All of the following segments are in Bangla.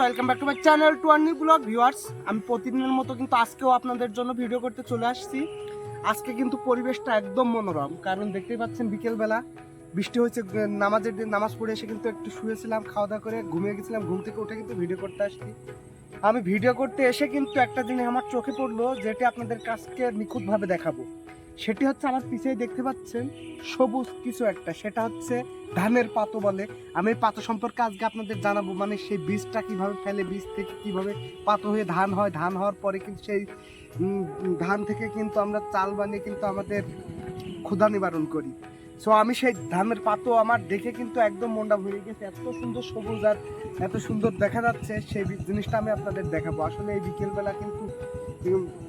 Welcome back to my channel to new blog viewers, আমি প্রতিদিনের মতো কিন্তু আজকেও আপনাদের জন্য ভিডিও করতে চলে আসছি। আজকে কিন্তু পরিবেশটা একদম মনোরম, কারণ দেখতেই পাচ্ছেন বিকেলবেলা, বৃষ্টি হয়েছে, নামাজের দিন, নামাজ পড়ে এসে কিন্তু একটু শুয়েছিলাম, খাওয়া দাওয়া করে ঘুমিয়ে গেছিলাম, ঘুম থেকে উঠে কিন্তু ভিডিও করতে আসছি। আমি ভিডিও করতে এসে কিন্তু একটা জিনিস আমার চোখে পড়ল, যেটি আপনাদের কাছকে নিখুঁতভাবে দেখাবো। সেটি হচ্ছে আমার পিছিয়ে দেখতে পাচ্ছেন সবুজ কিছু একটা। সেটা হচ্ছে ধানের পাতো বলে। আমি পাতো সম্পর্কে আজকে আপনাদের জানাব মানে সেই বীজটা কীভাবে ফেলে, বীজ থেকে কীভাবে পাতো হয়ে ধান হয়। ধান হওয়ার পরে কিন্তু সেই ধান থেকে কিন্তু আমরা চাল বানিয়ে কিন্তু আমাদের ক্ষুধা নিবারণ করি। সো আমি সেই ধানের পাতো আমার দেখে কিন্তু একদম মনটা ভরে গেছে। এত সুন্দর সবুজ আর এত সুন্দর দেখা যাচ্ছে, সেই জিনিসটা আমি আপনাদের দেখাবো। আসলে এই বিকেলবেলা কিন্তু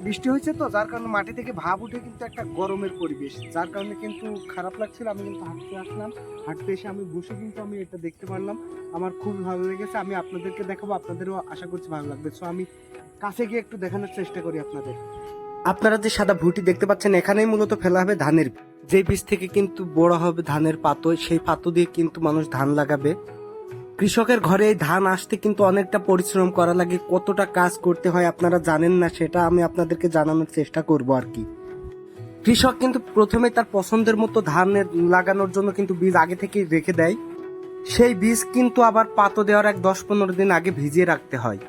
বৃষ্টি হয়েছে তো, যার কারণে মাটি থেকে ভাব উঠে কিন্তু একটা গরমের পরিবেশ। যার কারণে কিন্তু খারাপ লাগছিল, আমি কিন্তু হাঁটতে আসলাম। হাঁটতে এসে আমি বসে কিন্তু আমি এটা দেখতে পারলাম। আমার খুবই ভালো লেগেছে, আমি আপনাদেরকে দেখাবো, আপনাদেরও আশা করছি ভালো লাগবে। সো আমি কাছে গিয়ে একটু দেখানোর চেষ্টা করি আপনাদের। আপনারা যে সাদা ভুটি দেখতে পাচ্ছেন, এখানেই মূলত ফেলা হবে ধানের। যে বীজ থেকে কিন্তু বড় হবে ধানের পাতো, সেই পাতো দিয়ে কিন্তু মানুষ ধান লাগাবে। কৃষকের ঘরে এই ধান আসতে কিন্তু অনেকটা পরিশ্রম করা লাগে। কতটা কাজ করতে হয় আপনারা জানেন না, সেটা আমি আপনাদেরকে জানানোর চেষ্টা করব আর কি। কৃষক কিন্তু প্রথমে তার পছন্দের মতো ধানের লাগানোর জন্য কিন্তু বীজ আগে থেকেই রেখে দেয়। সেই বীজ কিন্তু আবার পাতো দেওয়ার এক দশ পনেরো দিন আগে ভিজিয়ে রাখতে হয়।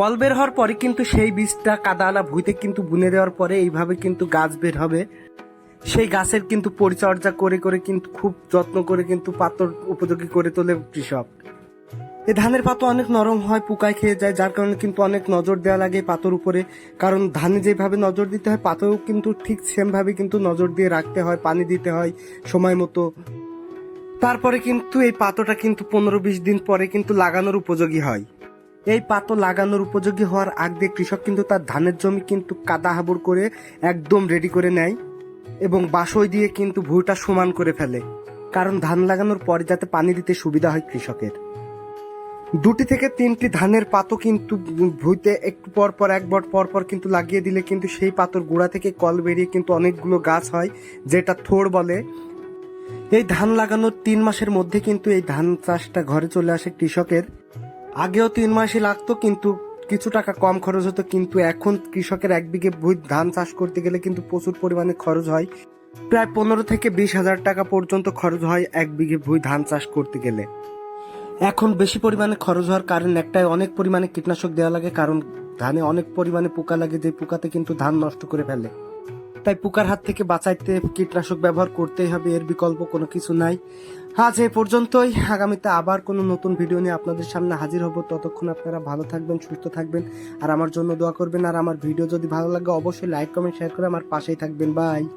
কল বের হওয়ার পরে কিন্তু সেই বীজটা কাদালা ভুইতে কিন্তু বুনে দেওয়ার পরে এইভাবে কিন্তু গাছ বের হবে। সেই গাছের কিন্তু পরিচর্যা করে করে কিন্তু খুব যত্ন করে কিন্তু পাতর উপযোগী করে তোলে কৃষক। এই ধানের পাতো অনেক নরম হয়, পোকায় খেয়ে যায়, যার কারণে কিন্তু অনেক নজর দেওয়া লাগে পাতর উপরে। কারণ ধানে যেভাবে নজর দিতে হয় পাতরও কিন্তু ঠিক সেম ভাবে কিন্তু নজর দিয়ে রাখতে হয়, পানি দিতে হয় সময় মতো। তারপরে কিন্তু এই পাতোটা কিন্তু পনেরো বিশ দিন পরে কিন্তু লাগানোর উপযোগী হয়। এই পাতো লাগানোর উপযোগী হওয়ার আগ দিয়ে কৃষক কিন্তু তার ধানের জমি কিন্তু কাদা হাবড় করে একদম রেডি করে নেয় এবং বাসই দিয়ে কিন্তু ভুঁইটা সমান করে ফেলে। কারণ ধান লাগানোর পরে যাতে পানি দিতে সুবিধা হয় কৃষকের। দুটি থেকে তিনটি ধানের পাতো কিন্তু ভুইতে একটু পর পর একবার পর পর কিন্তু লাগিয়ে দিলে কিন্তু সেই পাতর গোড়া থেকে কল বেরিয়ে কিন্তু অনেকগুলো গাছ হয়, যেটা থোড় বলে। এই ধান লাগানোর তিন মাসের মধ্যে কিন্তু এই ধান চাষটা ঘরে চলে আসে কৃষকের। আগেও তিন মাসই লাগতো, কিন্তু কিছু টাকা কম খরচ হতো, কিন্তু এখন কৃষকের এক বিঘে ধান চাষ করতে গেলে কিন্তু প্রচুর পরিমাণে খরচ হয়। প্রায় পনেরো থেকে বিশ হাজার টাকা পর্যন্ত খরচ হয় এক বিঘে ভুই ধান চাষ করতে গেলে। এখন বেশি পরিমাণে খরচ হওয়ার কারণ একটাই, অনেক পরিমাণে কীটনাশক দেওয়া লাগে, কারণ ধানে অনেক পরিমাণে পোকা লাগে, যে পোকাতে কিন্তু ধান নষ্ট করে ফেলে। তাই পোকার হাত থেকে বাঁচাইতে কীটনাশক ব্যবহার করতেই হবে, এর বিকল্প কোনো কিছু নাই। আজ এ পর্যন্তই। আগামীতে আবার কোনো নতুন ভিডিও নিয়ে আপনাদের সামনে হাজির হব। ততক্ষণ আপনারা ভালো থাকবেন, সুস্থ থাকবেন। আর আমার জন্য দোয়া করবেন। আর আমার ভিডিও যদি ভালো লাগে, অবশ্যই লাইক, কমেন্ট, শেয়ার করে আমার পাশেই থাকবেন। বাই।